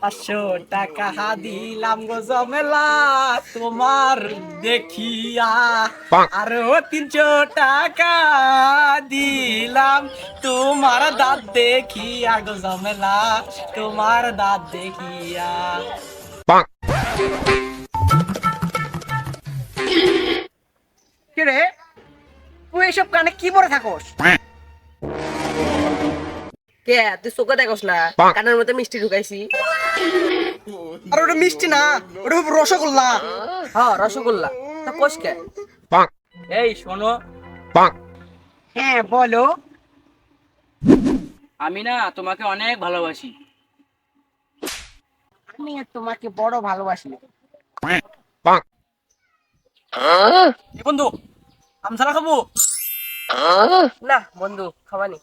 পাঁচশো টাকা দিলাম গো জমেলা তোমার দেখিয়া আরও তিনশো টাকা দিলাম। তোমার দাঁত দেখিয়া গো জমেলা তোমার দাঁত দেখিয়া। কিরে? তুই এসব কানে কি পরে থাকোস? কে তুই চোখে দেখোস না? কানের মধ্যে মিষ্টি ঢুকাইছি। আর ওটা মিষ্টি না ওটা রসগোল্লা। হ্যাঁ রসগোল্লা। তা কোষ কে? এই শোনো। হ্যাঁ বলো। আমি না তোমাকে অনেক ভালোবাসি। আমি তোমাকে বড় ভালোবাসি এ বন্ধু আমসারা খাব? না বন্ধু খাবানি।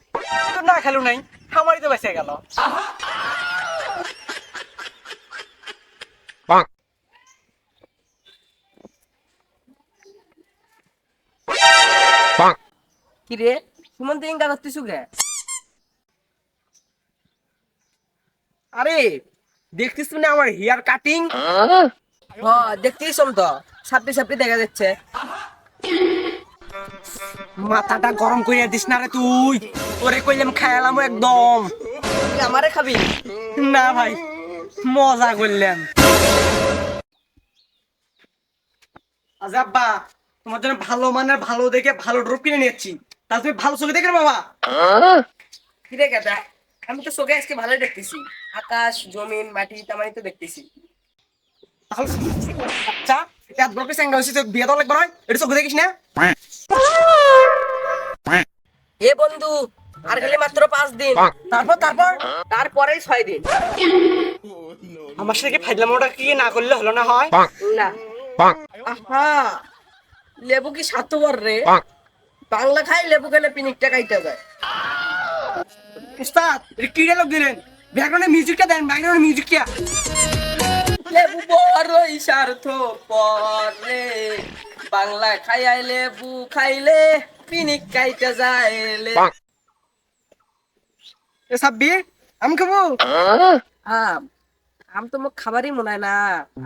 তো না খেলো নাই আমারই তো বেঁচে গেল। কি রে সুমন তুই ইঙ্গা ধরতিস কে? আরে দেখতিস না আমার হেয়ার কাটিং? হ্যাঁ দেখতেইস তো সাপটি সাপটি দেখা যাচ্ছে। মাথাটা গরম করিয়া দিস না রে তুই। তোরে কইলাম খায়ালাম একদম। আমারে খাবি? না ভাই মজা করলাম। আজ আব্বা তোমার জন্য ভালো মানের ভালো দেখে ভালো ড্রপ কিনে নিয়েছি তা তুমি ভালো চোখে দেখে বাবা? কি রে আমি তো চোখে আজকে ভালোই দেখতেছি। আকাশ জমিন মাটি তামানি তো দেখতেছি। তাহলে আচ্ছা এটা ড্রপে স্যাঙ্গা হয়েছে বিয়ে দেওয়া লাগবে নয় এটা চোখে দেখিস না? এ বন্ধু আর খালি মাত্র পাঁচ দিন। তারপর তারপর তারপরেই ছয় দিন। আমার সাথে কি ফাইলাম ওটা কি না করলে হলো না হয়? না। আহা লেবু কি স্বার্থপর রে বাংলা খাই লেবু খেলে পিনিকটা কাইটা যায়। উস্তাদ কি ডায়লগ দিলেন? ব্যাকগ্রাউন্ডে মিউজিকটা দেন ব্যাকগ্রাউন্ডে মিউজিকটা লেবু বড়ই স্বার্থপর রে বাংলা খাইয়াই লেবু খাইলে পিনিক কাইটা যায় লে এ আমি খাব? আম। আম তো মোক খাবারই মনে হয় না।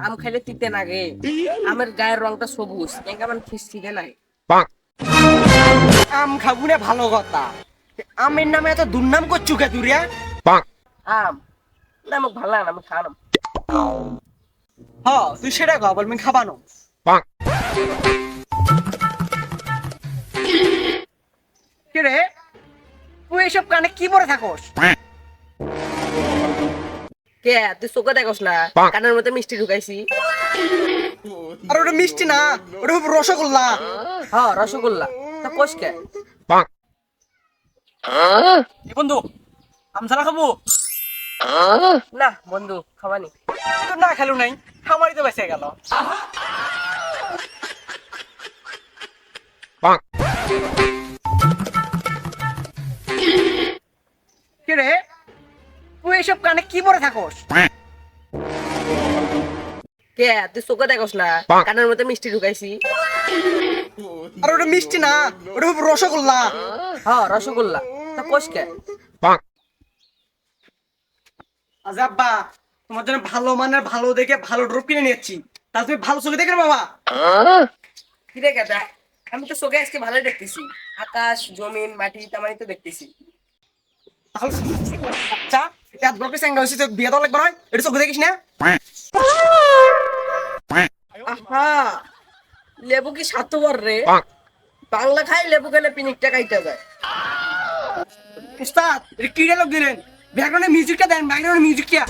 আম খাইলে তিতে লাগে আমের গায়ের রংটা সবুজ কেমন খিস্তিতে নাই আম খাব না ভালো কথা। আমের নামে এত দুর্নাম করছু কে তুরিয়া আম। না মোক ভালো লাগে না আমি খাওয়ানো। হ তুই সেটা কহ বলবি খাবানো। কে রে? তুই এসব কানে কি পরে থাকোস? কে তুই চোখে দেখোস না? কানের মধ্যে মিষ্টি ঢুকাইছি। আর ওটা মিষ্টি না ওটা রসগোল্লা। হ্যাঁ রসগোল্লা। তা কোষ কে? বন্ধু আমসারা খাব? না বন্ধু খাবানি। না খেলো নাই। আমারই তো বেঁচে গেল। কে তুই এসব কানে কি পরে থাকোস? কে? তুই চোখে দেখোস না? কানের মধ্যে মিষ্টি ঢুকাইছি। আর ওটা মিষ্টি না ওটা রসগোল্লা। হ্যাঁ রসগোল্লা। তা কোষ কে? আজ আব্বা তোমার জন্য ভালো মানের ভালো দেখে ভালো ড্রপ কিনে নিয়েছি। তা তুমি ভালো চোখে দেখে বাবা? কি রে আমি তো চোখে আজকে ভালোই দেখতেছি। আকাশ, জমিন, মাটি, তামানি তো দেখতেছি। আচ্ছা এটা ড্রপে হয়েছে বিয়ে লাগবে নয় এটা চোখে দেখিস না? আহা! লেবু কি স্বার্থপর রে? বাংলা খাই লেবু খেলে পিনিকটা খাইতে যায়। উস্তাদ, এটা কি দিলেন? ব্যাকগ্রাউন্ডে মিউজিকটা দেন ব্যাকগ্রাউন্ডে মিউজিকটা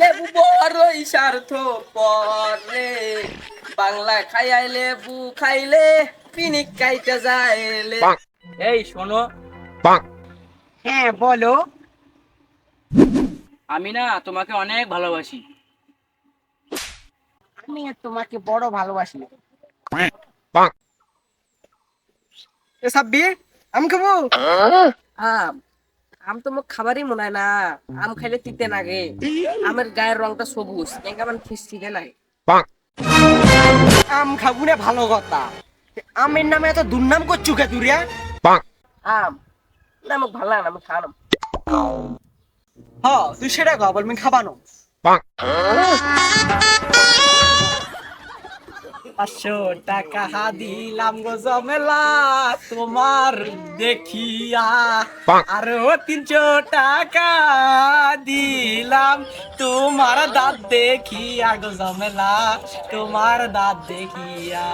লেবু বড়ই স্বার্থপর রে বাংলা খাইয়াই লেবু খাইলে পিনিক কাইটা যায় লে এই শোনো। হ্যাঁ বলো। আমি না তোমাকে অনেক ভালোবাসি। আমি তোমাকে বড় ভালোবাসি এ সাব্বির আমি খাব? আম। আম তো মোক খাবারই মনে হয় না। আম খাইলে তিতে লাগে আমের গায়ের রংটা সবুজ কেমন খিস্তিতে নাই আম খাব না ভালো কথা। আমের নামে এত দুর্নাম করছু কে তুরিয়া আম। না মোক ভালো লাগে না আমি খাওয়ানো। হ তুই সেটা কহ বলবি খাবানো। পাঁচশো টাকা দিলাম গো জমেলা তোমার দেখিয়া আরও তিনশো টাকা দিলাম। তোমার দাঁত দেখিয়া গো জমেলা তোমার দাঁত দেখিয়া।